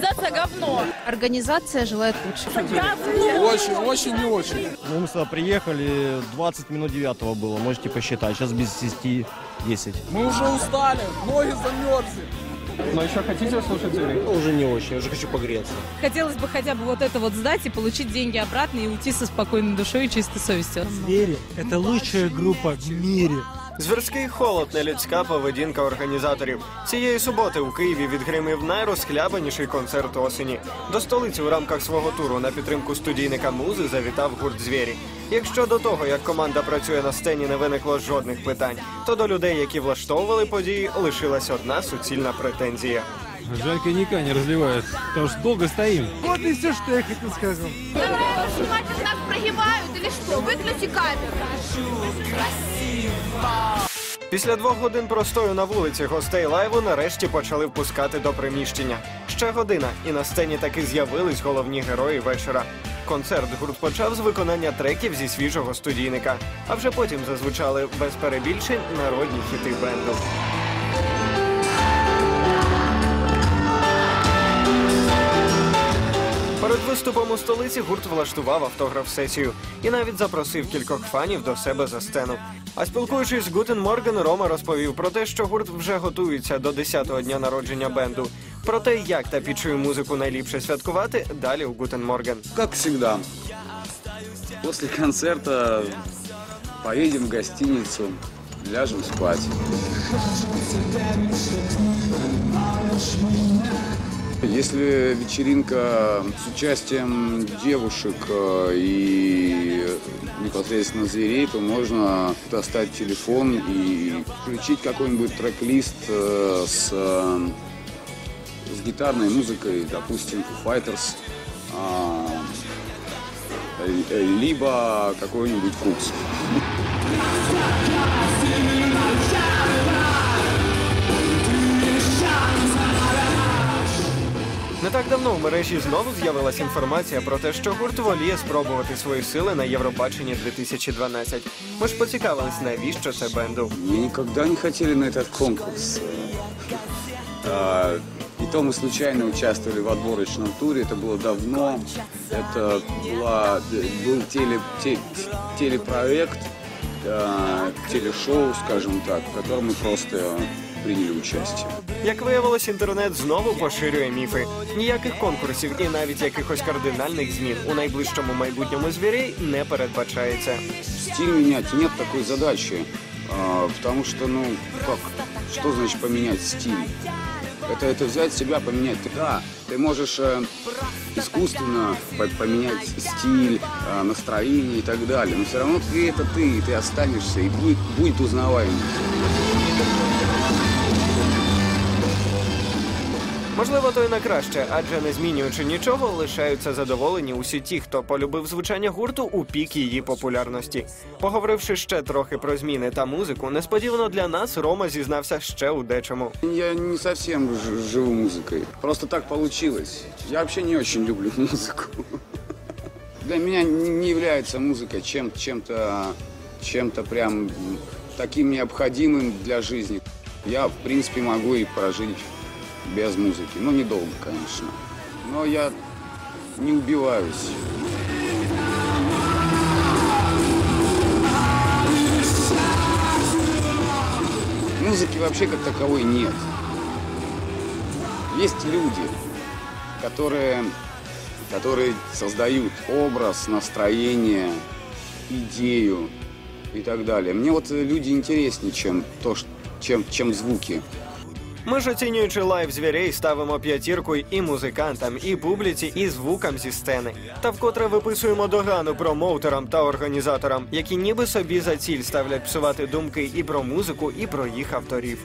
За говно. Организация желает лучшего. Говно. Очень, очень, не очень. Ну, мы сюда приехали, 20 минут 9 было, можете посчитать. Сейчас без 10 10. Мы уже устали, ноги замерзли. Но еще хотите слушать Зверей? Ну, уже не очень, уже хочу погреться. Хотелось бы хотя бы вот это вот сдать и получить деньги обратно и уйти со спокойной душой и чистой совестью. Звери – это лучшая группа в мире. Зверський холод, нелюдська поведінка організаторів. Цієї суботи у Києві відгримів найрозхлябаніший концерт осені. До столиці у рамках свого туру на підтримку студійника музи завітав гурт звірі. Якщо до того, як команда працює на сцені, не виникло жодних питань, то до людей, які влаштовували події, лишилась одна суцільна претензія. Жаль, коньяка не разливают, потому что долго стоим. Вот и все, что я хотел сказать. Прогибают или что? Выключи камеру. Після двох годин простою на вулиці гостей лайву нарешті почали впускати до приміщення. Ще година, і на сцені таки з'явились головні герої вечора. Концерт гурт почав з виконання треків зі свіжого студійника, а вже потім зазвучали без перебільшень народні хіти бенду. Виступом у столиці гурт влаштував автограф-сесію і навіть запросив кількох фанів до себе за сцену. А спілкуючись з Гутен Морген, Рома розповів про те, що гурт вже готується до 10-го дня народження бенду. Про те, як та під чию музику найліпше святкувати, далі у Гутен Морген. Как всегда. После концерта поедем в гостиницу, ляжем спать. Если вечеринка с участием девушек э, и непосредственно зверей, то можно достать телефон и включить какой-нибудь трек-лист э, с, э, с гитарной музыкой, допустим, Fighters, а, либо какой-нибудь Кукс. Не так давно в мережі знову з'явилася інформація про те, що гурт воліє спробувати свої сили на Євробаченні 2012. Ми ж поцікавились, навіщо це бенду. Мы никогда не хотели на этот конкурс. А, И то мы случайно участвовали в отборочном туре, это было давно. Это была, был теле, те- телепроект, а, телешоу, скажем так, в котором мы просто приняли участие. Як виявилось, інтернет знову поширює міфи. Ніяких конкурсів і навіть якихось кардинальних змін у найближчому майбутньому звірей не передбачається. Стиль менять нет такой задачи, а, потому что, ну, как, что значит поменять стиль? Это, это взять себя, поменять. Ты- Да, ты можешь э, искусственно по- поменять стиль, э, настроение и так далее, но все равно ты это ты, и ты останешься, и будет, будет узнаваемость. Можливо, то й на краще, адже не змінюючи нічого, лишаються задоволені усі ті, хто полюбив звучання гурту у пік її популярності. Поговоривши ще трохи про зміни та музику, несподівано для нас Рома зізнався ще у дечому. Я не совсем ж- живу музыкой. Просто так получилось. Я вообще не очень люблю музыку. Для меня не не является музыка чем, чем-то чем-то прям м, таким необходимым для жизни. Я, в принципе, могу и прожить Без музыки. Ну, недолго, конечно. Но я не убиваюсь. Музыки вообще как таковой нет. Есть люди, которые, которые создают образ, настроение, идею и так далее. Мне вот люди интереснее, чем то, чем, чем звуки. Ми ж оцінюючи лайв звірей, ставимо п'ятірку і музикантам, і публіці, і звукам зі сцени. Та вкотре виписуємо догану промоутерам та організаторам, які ніби собі за ціль ставлять псувати думки і про музику, і про їх авторів.